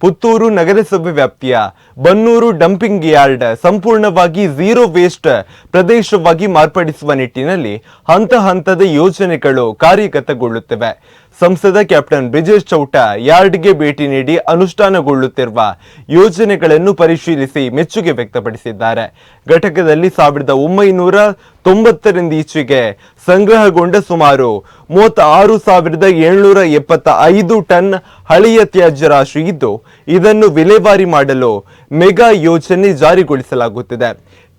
ಪುತ್ತೂರು ನಗರಸಭೆ ವ್ಯಾಪ್ತಿಯ Bannur dumping yard ಸಂಪೂರ್ಣವಾಗಿ ಝೀರೋ ವೇಸ್ಟ್ ಪ್ರದೇಶವಾಗಿ ಮಾರ್ಪಡಿಸುವ ನಿಟ್ಟಿನಲ್ಲಿ ಹಂತ ಹಂತದ ಯೋಜನೆಗಳು ಕಾರ್ಯಗತಗೊಳ್ಳುತ್ತಿವೆ. ಸಂಸದ ಕ್ಯಾಪ್ಟನ್ ಬ್ರಿಜೇಶ್ ಚೌಟ ಯಾರ್ಡ್ಗೆ ಭೇಟಿ ನೀಡಿ ಅನುಷ್ಠಾನಗೊಳ್ಳುತ್ತಿರುವ ಯೋಜನೆಗಳನ್ನು ಪರಿಶೀಲಿಸಿ ಮೆಚ್ಚುಗೆ ವ್ಯಕ್ತಪಡಿಸಿದ್ದಾರೆ. ಘಟಕದಲ್ಲಿ ಸಾವಿರದ ಒಂಬೈನೂರ ತೊಂಬತ್ತರಿಂದ ಈಚೆಗೆ ಸಂಗ್ರಹಗೊಂಡ ಸುಮಾರು ಮೂವತ್ತ ಆರು ಸಾವಿರದ ಏಳ್ನೂರ ಎಪ್ಪತ್ತ ಐದು ಟನ್ ಹಳೆಯ ತ್ಯಾಜ್ಯ ರಾಶಿ ಇದ್ದು, ಇದನ್ನು ವಿಲೇವಾರಿ ಮಾಡಲು ಮೆಗಾ ಯೋಜನೆ ಜಾರಿಗೊಳಿಸಲಾಗುತ್ತಿದೆ.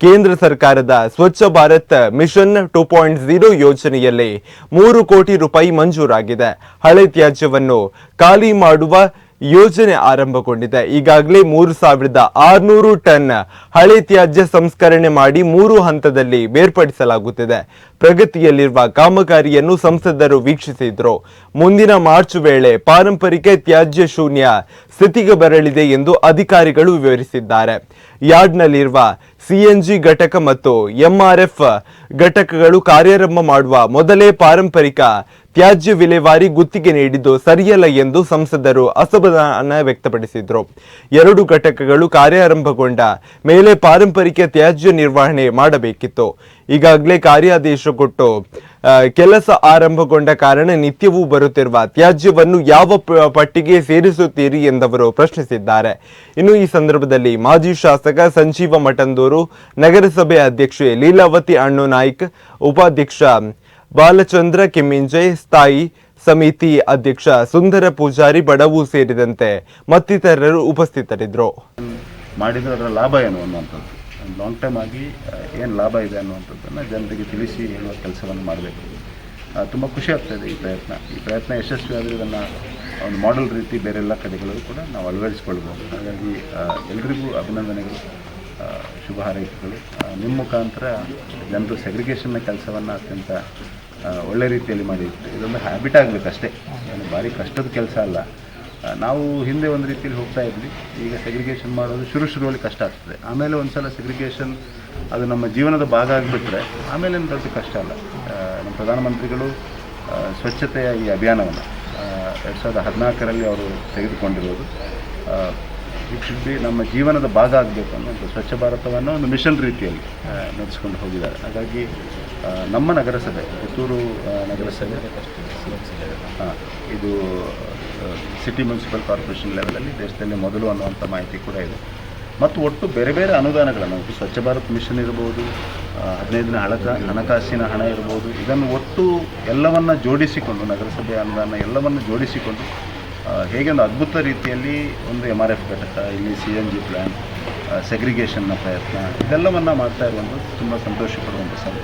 ಕೇಂದ್ರ ಸರ್ಕಾರದ Swachh Bharat mission two point zero ಯೋಜನೆಯಲ್ಲಿ ಮೂರು ಕೋಟಿ ರೂಪಾಯಿ ಮಂಜೂರಾಗಿದೆ. ಹಳೆ ತ್ಯಾಜ್ಯವನ್ನು ಖಾಲಿ ಮಾಡುವ ಯೋಜನೆ ಆರಂಭಗೊಂಡಿದೆ. ಈಗಾಗಲೇ ಮೂರು ಸಾವಿರದ ಆರುನೂರು ಟನ್ ಹಳೆ ತ್ಯಾಜ್ಯ ಸಂಸ್ಕರಣೆ ಮಾಡಿ ಮೂರು ಹಂತದಲ್ಲಿ ಬೇರ್ಪಡಿಸಲಾಗುತ್ತಿದೆ. ಪ್ರಗತಿಯಲ್ಲಿರುವ ಕಾಮಗಾರಿಯನ್ನು ಸಂಸದರು ವೀಕ್ಷಿಸಿದ್ರು. ಮುಂದಿನ ಮಾರ್ಚ್ ವೇಳೆ ಪಾರಂಪರಿಕ ತ್ಯಾಜ್ಯ ಶೂನ್ಯ ಸ್ಥಿತಿಗೆ ಬರಲಿದೆ ಎಂದು ಅಧಿಕಾರಿಗಳು ವಿವರಿಸಿದ್ದಾರೆ. ಯಾರ್ಡ್ನಲ್ಲಿರುವ ಸಿಎನ್ಜಿ ಘಟಕ ಮತ್ತು ಎಂಆರ್ಎಫ್ ಘಟಕಗಳು ಕಾರ್ಯಾರಂಭ ಮಾಡುವ ಮೊದಲೇ ಪಾರಂಪರಿಕ ತ್ಯಾಜ್ಯ ವಿಲೇವಾರಿ ಗುತ್ತಿಗೆ ನೀಡಿದ್ದು ಸರಿಯಲ್ಲ ಎಂದು ಸಂಸದರು ಅಸಮಾಧಾನ ವ್ಯಕ್ತಪಡಿಸಿದರು. ಎರಡು ಘಟಕಗಳು ಕಾರ್ಯಾರಂಭಗೊಂಡ ಮೇಲೆ ಪಾರಂಪರಿಕ ತ್ಯಾಜ್ಯ ನಿರ್ವಹಣೆ ಮಾಡಬೇಕಿತ್ತು. ಈಗಾಗಲೇ ಕಾರ್ಯಾದೇಶ ಕೊಟ್ಟು ಕೆಲಸ ಆರಂಭಗೊಂಡ ಕಾರಣ ನಿತ್ಯವೂ ಬರುತ್ತಿರುವ ತ್ಯಾಜ್ಯವನ್ನು ಯಾವ ಪಟ್ಟಿಗೆ ಸೇರಿಸುತ್ತೀರಿ ಎಂದವರು ಪ್ರಶ್ನಿಸಿದ್ದಾರೆ. ಇನ್ನು ಈ ಸಂದರ್ಭದಲ್ಲಿ ಮಾಜಿ ಶಾಸಕ ಸಂಜೀವ ಮಠಂದೂರು, ನಗರಸಭೆ ಅಧ್ಯಕ್ಷೆ ಲೀಲಾವತಿ ಅಣ್ಣು ನಾಯ್ಕ್, ಉಪಾಧ್ಯಕ್ಷ ಬಾಲಚಂದ್ರ ಕೆಮ್ಮಿಂಜೆ, ಸ್ಥಾಯಿ ಸಮಿತಿ ಅಧ್ಯಕ್ಷ ಸುಂದರ ಪೂಜಾರಿ ಬಡವು ಸೇರಿದಂತೆ ಮತ್ತಿತರರು ಉಪಸ್ಥಿತರಿದ್ದರು. ಅದರ ಲಾಭ ಏನು ಅನ್ನುವಂಥದ್ದು? ಲಾಂಗ್ ಟರ್ಮ್ ಆಗಿ ಏನು ಲಾಭ ಇದೆ ಅನ್ನುವಂಥದ್ದನ್ನು ಜನರಿಗೆ ತಿಳಿಸಿ ಹೇಳುವ ಕೆಲಸವನ್ನು ಮಾಡಬೇಕು. ತುಂಬ ಖುಷಿ ಆಗ್ತಾಯಿದೆ ಈ ಪ್ರಯತ್ನ. ಈ ಪ್ರಯತ್ನ ಯಶಸ್ವಿ ಆದರೆ ಇದನ್ನು ಒಂದು ಮಾಡೆಲ್ ರೀತಿ ಬೇರೆ ಎಲ್ಲ ಕಡೆಗಳಲ್ಲೂ ಕೂಡ ನಾವು ಅಳವಡಿಸ್ಕೊಳ್ಬೋದು. ಹಾಗಾಗಿ ಎಲ್ರಿಗೂ ಅಭಿನಂದನೆಗಳು ಶುಭ ಹಾರೈಕೆಗಳು. ನಿಮ್ಮ ಮುಖಾಂತರ ಜನರು ಸೆಗ್ರಿಗೇಷನ್ನ ಕೆಲಸವನ್ನು ಅತ್ಯಂತ ಒಳ್ಳೆ ರೀತಿಯಲ್ಲಿ ಮಾಡಿರ್ತೀವಿ ಇದೊಂದು ಹ್ಯಾಬಿಟ್ ಆಗಬೇಕು ಅಷ್ಟೇ ಏನು ಭಾರಿ ಕಷ್ಟದ ಕೆಲಸ ಅಲ್ಲ. ನಾವು ಹಿಂದೆ ಒಂದು ರೀತಿಯಲ್ಲಿ ಹೋಗ್ತಾ ಇದ್ವಿ. ಈಗ ಸೆಗ್ರಿಗೇಷನ್ ಮಾಡೋದು ಶುರು ಶುರುವಲ್ಲಿ ಕಷ್ಟ ಆಗ್ತದೆ. ಆಮೇಲೆ ಒಂದು ಸಲ ಸೆಗ್ರಿಗೇಷನ್ ಅದು ನಮ್ಮ ಜೀವನದ ಭಾಗ ಆಗಿಬಿಟ್ರೆ ಆಮೇಲೆ ಏನು ದೊಡ್ಡ ಕಷ್ಟ ಅಲ್ಲ. ನಮ್ಮ ಪ್ರಧಾನಮಂತ್ರಿಗಳು ಸ್ವಚ್ಛತೆಯ ಈ ಅಭಿಯಾನವನ್ನು ಎರಡು ಸಾವಿರದ ಹದಿನಾಲ್ಕರಲ್ಲಿ ಅವರು ತೆಗೆದುಕೊಂಡಿರೋದು. ಇಟ್ ಶುಡ್ ಬಿ ನಮ್ಮ ಜೀವನದ ಭಾಗ ಆಗಬೇಕು ಅನ್ನೋ ಸ್ವಚ್ಛ ಭಾರತವನ್ನು ಒಂದು ಮಿಷನ್ ರೀತಿಯಲ್ಲಿ ನಡೆಸ್ಕೊಂಡು ಹೋಗಿದ್ದಾರೆ. ಹಾಗಾಗಿ ನಮ್ಮ ನಗರಸಭೆ ಪುತ್ತೂರು ನಗರಸಭೆ ಹಾಂ ಇದು ಸಿಟಿ ಮುನ್ಸಿಪಲ್ ಕಾರ್ಪೊರೇಷನ್ ಲೆವೆಲಲ್ಲಿ ದೇಶದಲ್ಲಿ ಮೊದಲು ಅನ್ನುವಂಥ ಮಾಹಿತಿ ಕೂಡ ಇದೆ. ಮತ್ತು ಒಟ್ಟು ಬೇರೆ ಬೇರೆ ಅನುದಾನಗಳನ್ನು ಸ್ವಚ್ಛ ಭಾರತ್ ಮಿಷನ್ ಇರ್ಬೋದು ಹದಿನೈದು ದಿನ ಹಣಕ, ಹಣಕಾಸಿನ ಹಣ ಇರ್ಬೋದು, ಇದನ್ನು ಒಟ್ಟು ಎಲ್ಲವನ್ನು ಜೋಡಿಸಿಕೊಂಡು, ನಗರಸಭೆ ಅನುದಾನ ಎಲ್ಲವನ್ನು ಜೋಡಿಸಿಕೊಂಡು ಹೇಗೆ ಒಂದು ಅದ್ಭುತ ರೀತಿಯಲ್ಲಿ ಒಂದು ಎಂ ಆರ್ ಎಫ್ ಘಟಕ, ಇಲ್ಲಿ ಸಿ ಎನ್ ಜಿ ಪ್ಲ್ಯಾನ್ ಸೆಗ್ರಿಗೇಷನ್ನ ಪ್ರಯತ್ನ, ಇದೆಲ್ಲವನ್ನು ಮಾಡ್ತಾ ಇರುವಂಥದ್ದು ತುಂಬ ಸಂತೋಷ ಪಡುವಂಥ ಸಂಗತಿ.